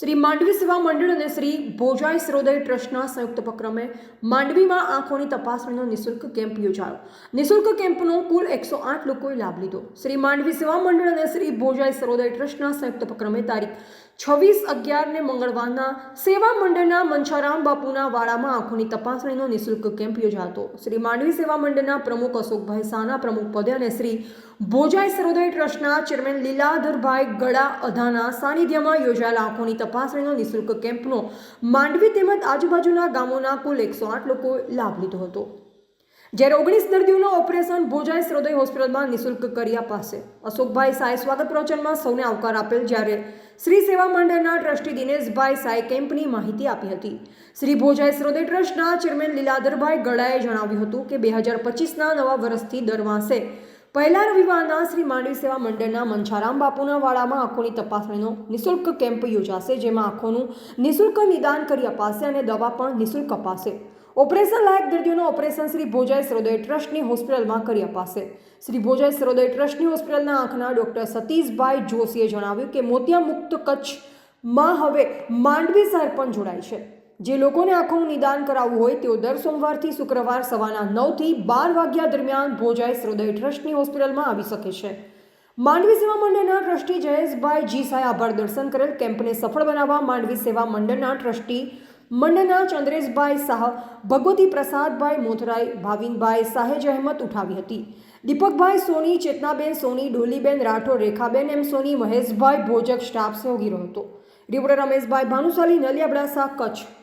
શ્રી માંડવી સેવા મંડળ અને શ્રી ભોજાઈ સરોદય ટ્રસ્ટના સંયુક્ત ઉપક્રમે માંડવીમાં આંખોની તપાસણીનો નિઃશુલ્ક કેમ્પ યોજાયો. નિઃશુલ્ક કેમ્પનો કુલ એકસો આઠ લોકોએ લાભ લીધો. શ્રી માંડવી સેવા મંડળ અને શ્રી ભોજાઈ સરોદય ટ્રસ્ટના સંયુક્ત ઉપક્રમે તારીખ છવ્વીસ અગિયારને મંગળવારના સેવા મંડળના મંછારામ બાપુના વાડામાં આંખોની તપાસણીનો નિઃશુલ્ક કેમ્પ યોજાતો. શ્રી માંડવી સેવા મંડળના પ્રમુખ અશોકભાઈ સાના, પ્રમુખ પદે અને શ્રી ભોજાઈ સરોદય ટ્રસ્ટના ચેરમેન લીલાધરભાઈ ગળા અધાના સાનિધ્યમાં યોજાયેલા આંખોની તપાસણીનો નિઃશુલ્ક કેમ્પનો માંડવી તેમજ આજુબાજુના ગામોના કુલ એકસો આઠ લોકોએ લાભ લીધો હતો. જ્યારે ઓગણીસ દર્દીઓનું ઓપરેશન ભોજાઈ સરોદય હોસ્પિટલમાં નિઃશુલ્ક કરી અપાશે અશોકભાઈ સાંઈ સ્વાગત પ્રવચનમાં સૌને આવકાર આપેલ જ્યારે શ્રી સેવા મંડળના ટ્રસ્ટી દિનેશભાઈ સાય કેમ્પની માહિતી આપી હતી. શ્રી ભોજાઈ શ્રોદે ટ્રસ્ટના ચેરમેન લીલાધરભાઈ ગળાએ જણાવ્યું હતું કે બે હજાર પચીસના નવા વર્ષથી દર માસે પહેલા રવિવારના શ્રી માંડવી સેવા મંડળના મંછારામ બાપુના વાડામાં આંખોની તપાસણીનો નિઃશુલ્ક કેમ્પ યોજાશે, જેમાં આંખોનું નિઃશુલ્ક નિદાન કરી અપાશે અને દવા પણ નિઃશુલ્ક અપાશે. ઓપરેશન લાયક દર્દીઓનું ઓપરેશન શ્રી ભોજાઈ સરોદય ટ્રસ્ટની હોસ્પિટલમાં કરી અપાશે. શ્રી ભોજાઈ સરોદય ટ્રસ્ટની હોસ્પિટલના આંખના ડૉક્ટર સતીશભાઈ જોશીએ જણાવ્યું કે મોતિયા મુક્ત કચ્છમાં હવે માંડવી શહેર પણ જોડાય છે. જે લોકોને આંખોનું નિદાન કરાવવું હોય તેઓ દર સોમવારથી શુક્રવાર સવારના નવથી બાર વાગ્યા દરમિયાન ભોજાઈ સરોદય ટ્રસ્ટની હોસ્પિટલમાં આવી શકે છે. માંડવી સેવા મંડળના ટ્રસ્ટી જયેશભાઈ જી સાએ આભાર દર્શન કરેલ કેમ્પને સફળ બનાવવા માંડવી સેવા મંડળના ટ્રસ્ટી મંડળના ચંદ્રેશભાઈ શાહ, ભગવતી પ્રસાદભાઈ મોથરાઈ, ભાવિનભાઈ શાહેજ અહેમત ઉઠાવી હતી. દીપકભાઈ સોની, ચેતનાબેન સોની, ડોલીબેન રાઠોડ, રેખાબેન એમ સોની, મહેશભાઈ ભોજક સ્ટાફ સહયોગી રહ્યો હતો. રિપોર્ટર રમેશભાઈ ભાનુશાલી નલિયાબડાસા કચ્છ.